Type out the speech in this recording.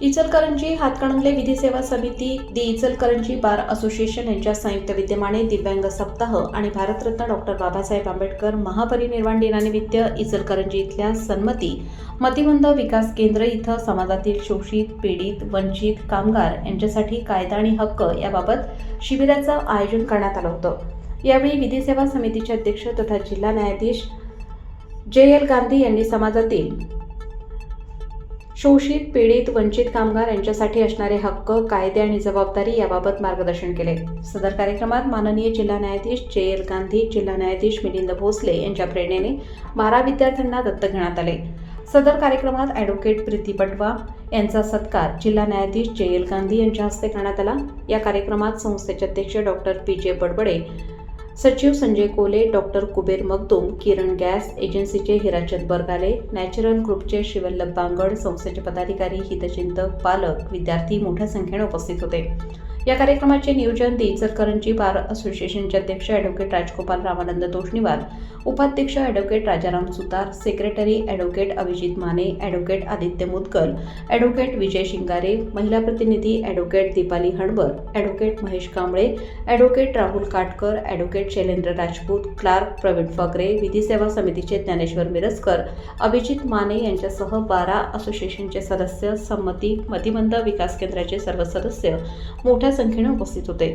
इचलकरंजी हातकणंगले विधी सेवा समिती दि इचलकरंजी बार असोसिएशन यांच्या संयुक्त विद्यमाने दिव्यांग सप्ताह आणि भारतरत्न डॉक्टर बाबासाहेब आंबेडकर महापरिनिर्वाण दिनानिमित्त इचलकरंजी इथल्या सन्मती मतिमंद विकास केंद्र इथं समाजातील शोषित पीडित वंचित कामगार यांच्यासाठी कायदा आणि हक्क याबाबत शिबिराचं आयोजन करण्यात आलं होतं. यावेळी विधी सेवा समितीचे अध्यक्ष तथा जिल्हा न्यायाधीश जे एल गांधी यांनी समाजातील शोषित पीडित वंचित कामगार यांच्यासाठी असणारे हक्क कायदे आणि जबाबदारी याबाबत मार्गदर्शन केले. सदर कार्यक्रमात माननीय जिल्हा न्यायाधीश जे एल गांधी जिल्हा न्यायाधीश मिलिंद भोसले यांच्या प्रेरणेने बारा विद्यार्थ्यांना दत्तक घेण्यात आले. सदर कार्यक्रमात ॲडव्होकेट प्रीती पटवा यांचा सत्कार जिल्हा न्यायाधीश जे एल गांधी यांच्या हस्ते करण्यात आला. या कार्यक्रमात संस्थेचे अध्यक्ष डॉक्टर पी जे बडबडे सचिव संजय कोले डॉक्टर कुबेर मगदूम किरण गॅस एजन्सीचे हिराचंद बरगाले नॅचरल ग्रुपचे शिवल्लभ बांगड संस्थेचे पदाधिकारी हितचिंतक पालक विद्यार्थी मोठ्या संख्येने उपस्थित होते. या कार्यक्रमाचे नियोजन दी बार असोसिएशनचे अध्यक्ष ॲडव्होकेट राजगोपाल रामानंद तोष्णीवाल उपाध्यक्ष advocate Rajaram Sutar secretary advocate Abhijit Mane advocate Aditya Mudgal advocate Vijay Shingare महिला प्रतिनिधी advocate Deepali Hanbar advocate Mahesh Kamble advocate Rahul Katkar advocate Shailendra Rajput clerk Pravin Phagare विधी सेवा समितीचे ज्ञानेश्वर मिरजकर अभिजित माने यांच्यासह बारा असोसिएशनचे सदस्य संमती मतिमंद विकास केंद्राचे सर्व सदस्य मोठ्या संख्येने उपस्थित होते.